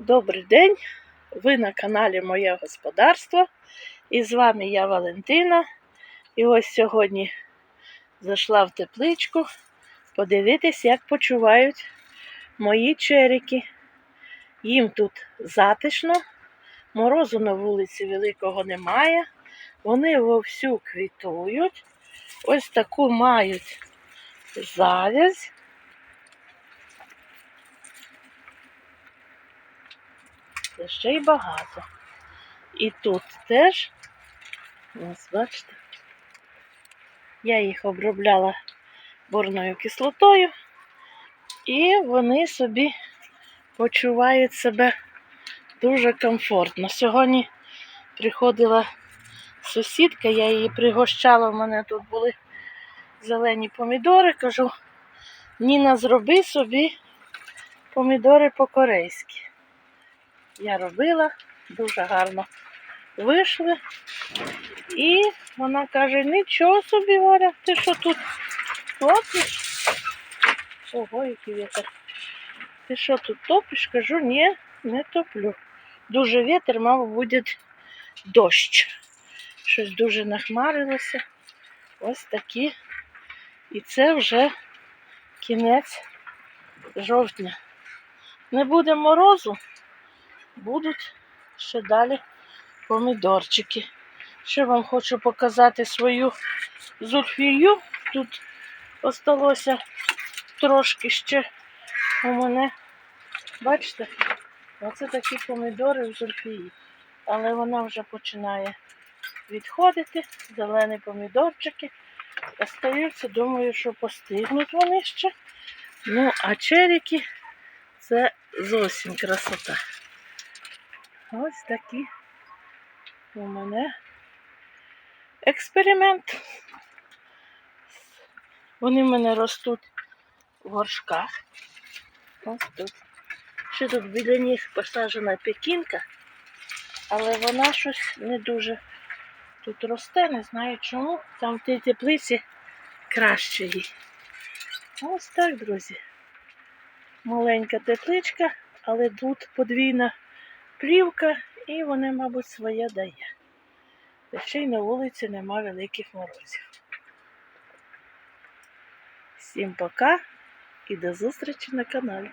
Добрий день! Ви на каналі Моє Господарство. І з вами я Валентина. І ось сьогодні зайшла в тепличку подивитись, як почувають мої черики. Їм тут затишно, морозу на вулиці великого немає. Вони вовсю квітують. Ось таку мають завязь. Це ще й багато. І тут теж, ось бачите, я їх обробляла борною кислотою, і вони собі почувають себе дуже комфортно. Сьогодні приходила сусідка, я її пригощала, в мене тут були зелені помідори. Кажу, Ніна, зроби собі помідори по-корейськи. Я робила, дуже гарно вийшли. І вона каже, нічого собі, Варя, ти що тут топиш? Ого, який вітер. Ти що тут топиш? Кажу, ні, не топлю. Дуже вітер, мабуть, буде дощ. Щось дуже нахмарилося. Ось такі. І це вже кінець жовтня. Не буде морозу, будуть ще далі помідорчики. Ще вам хочу показати свою зульфію. Тут осталося трошки ще у мене. Бачите? Оце такі помідори в зульфії. Але вона вже починає відходити. Зелені помідорчики. Остаються, думаю, що постигнуть вони ще. Ну, а черіки це зовсім красота. Ось такі у мене експеримент. Вони в мене ростуть в горшках. Ось тут. Ще тут біля них посаджена пекінка, але вона щось не дуже тут росте, не знаю чому. Там в тій теплиці краще їй. Ось так, друзі. Маленька тепличка, але тут подвійна плівка, і вони, мабуть, своє дає. Та ще й на вулиці нема великих морозів. Всім пока і до зустрічі на каналі.